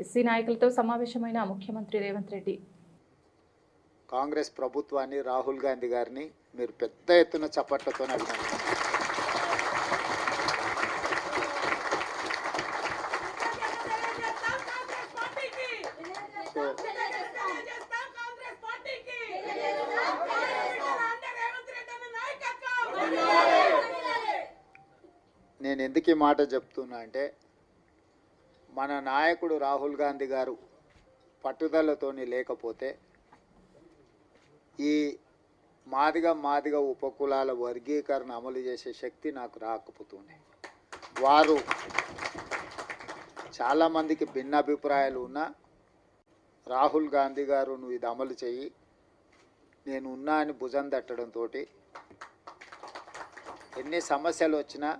SC నాయకులతో సమావేశమైన ముఖ్యమంత్రి రేవంత్ రెడ్డి. కాంగ్రెస్ ప్రభుత్వాన్ని రాహుల్ గాంధీ గారిని మీరు పెద్ద ఎత్తున చప్పట్లతో అభినందించారు నేను ఎందుకు ఈ మాట చెప్తున్నా అంటే మన నాయకుడు రాహుల్ గాంధీ గారు పట్టుదలతోని లేకపోతే ఈ మాదిగ మాదిగ ఉపకులాల వర్గీకరణ అమలు చేసే శక్తి నాకు రాకపోతుంది వారు చాలామందికి భిన్న అభిప్రాయాలు ఉన్నా రాహుల్ గాంధీ గారు నువ్వు ఇది అమలు చెయ్యి నేను ఉన్నా అని భుజం తట్టడంతో ఎన్ని సమస్యలు వచ్చినా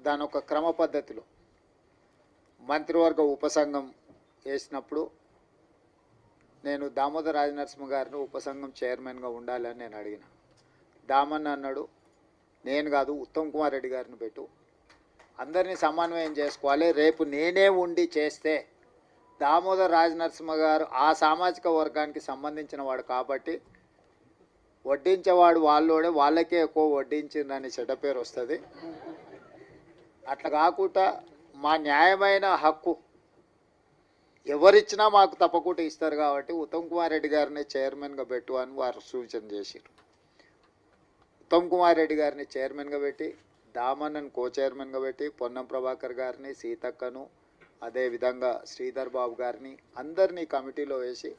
దాని ఒక క్రమ పద్ధతిలో మంత్రివర్గ ఉపసంఘం వేసినప్పుడు నేను దామోదర రాజనరసింహ గారిని ఉపసంఘం చైర్మన్గా ఉండాలని నేను అడిగిన. దామన్న అన్నాడు నేను కాదు ఉత్తమ్ కుమార్ రెడ్డి గారిని పెట్టు. అందరినీ సమన్వయం చేసుకోవాలి. రేపు నేనే ఉండి చేస్తే దామోదర్ రాజనరసింహ గారు ఆ సామాజిక వర్గానికి సంబంధించిన వాడు కాబట్టి వడ్డించేవాడు వాళ్ళోడే వాళ్ళకే ఎక్కువ వడ్డించిందని చెడ్డ పేరు వస్తుంది. అట్లా కాకుండా మా న్యాయమైన హక్కు ఎవరిచ్చినా మాకు తప్పకుండా ఇస్తారు కాబట్టి ఉత్తమ్ కుమార్ రెడ్డి గారిని చైర్మన్గా పెట్టు అని వారు సూచన చేశారు ఉత్తమ్ కుమార్ రెడ్డి గారిని చైర్మన్గా పెట్టి దామన్నను కో చైర్మన్గా పెట్టి పొన్నం ప్రభాకర్ గారిని సీతక్కను అదేవిధంగా శ్రీధర్ బాబు గారిని అందరినీ కమిటీలో వేసి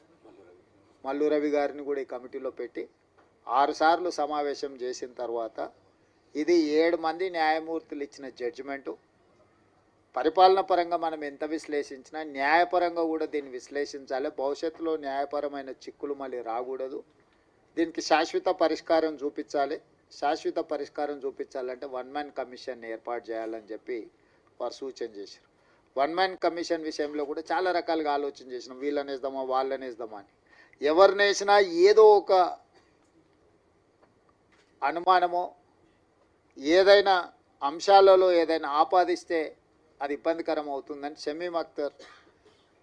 మల్లు రవి గారిని కూడా ఈ కమిటీలో పెట్టి ఆరుసార్లు సమావేశం చేసిన తర్వాత ఇది ఏడు మంది న్యాయమూర్తులు ఇచ్చిన జడ్జిమెంటు పరిపాలన పరంగా మనం ఎంత విశ్లేషించినా న్యాయపరంగా కూడా దీన్ని విశ్లేషించాలి. భవిష్యత్తులో న్యాయపరమైన చిక్కులు మళ్ళీ రాకూడదు. దీనికి శాశ్వత పరిష్కారం చూపించాలి. శాశ్వత పరిష్కారం చూపించాలంటే వన్ మ్యాన్ కమిషన్ ఏర్పాటు చేయాలని చెప్పి వారు సూచన చేశారు. వన్ మ్యాన్ కమిషన్ విషయంలో కూడా చాలా రకాలుగా ఆలోచన చేసినాం. వీళ్ళనేద్దామా వాళ్ళనేద్దామా వాళ్ళని అని. ఎవరిని వేసినా ఏదో ఒక అనుమానమో ఏదైనా అంశాలలో ఏదైనా ఆపాదిస్తే అది ఇబ్బందికరం అవుతుందని షమీమ్ అఖ్తర్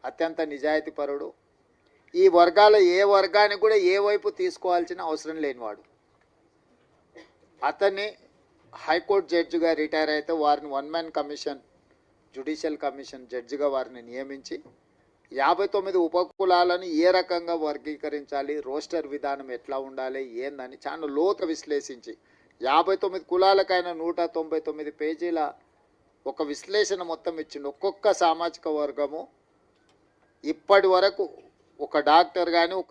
అత్యంత నిజాయితీపరుడు ఈ వర్గాల ఏ వర్గానికి కూడా ఏ వైపు తీసుకోవాల్సిన అవసరం లేనివాడు. అతన్ని హైకోర్టు జడ్జిగా రిటైర్ అయితే వారిని one man commission judicial commission జడ్జిగా వారిని నియమించి యాభై తొమ్మిది ఉపకులాలను ఏ రకంగా వర్గీకరించాలి రోస్టర్ విధానం ఎట్లా ఉండాలి ఏందని చాలా లోత విశ్లేషించి యాభై తొమ్మిది కులాలకైనా నూట తొంభై తొమ్మిది పేజీల ఒక విశ్లేషణ మొత్తం ఇచ్చిండు. ఒక్కొక్క సామాజిక వర్గము ఇప్పటి వరకు ఒక డాక్టర్ కానీ ఒక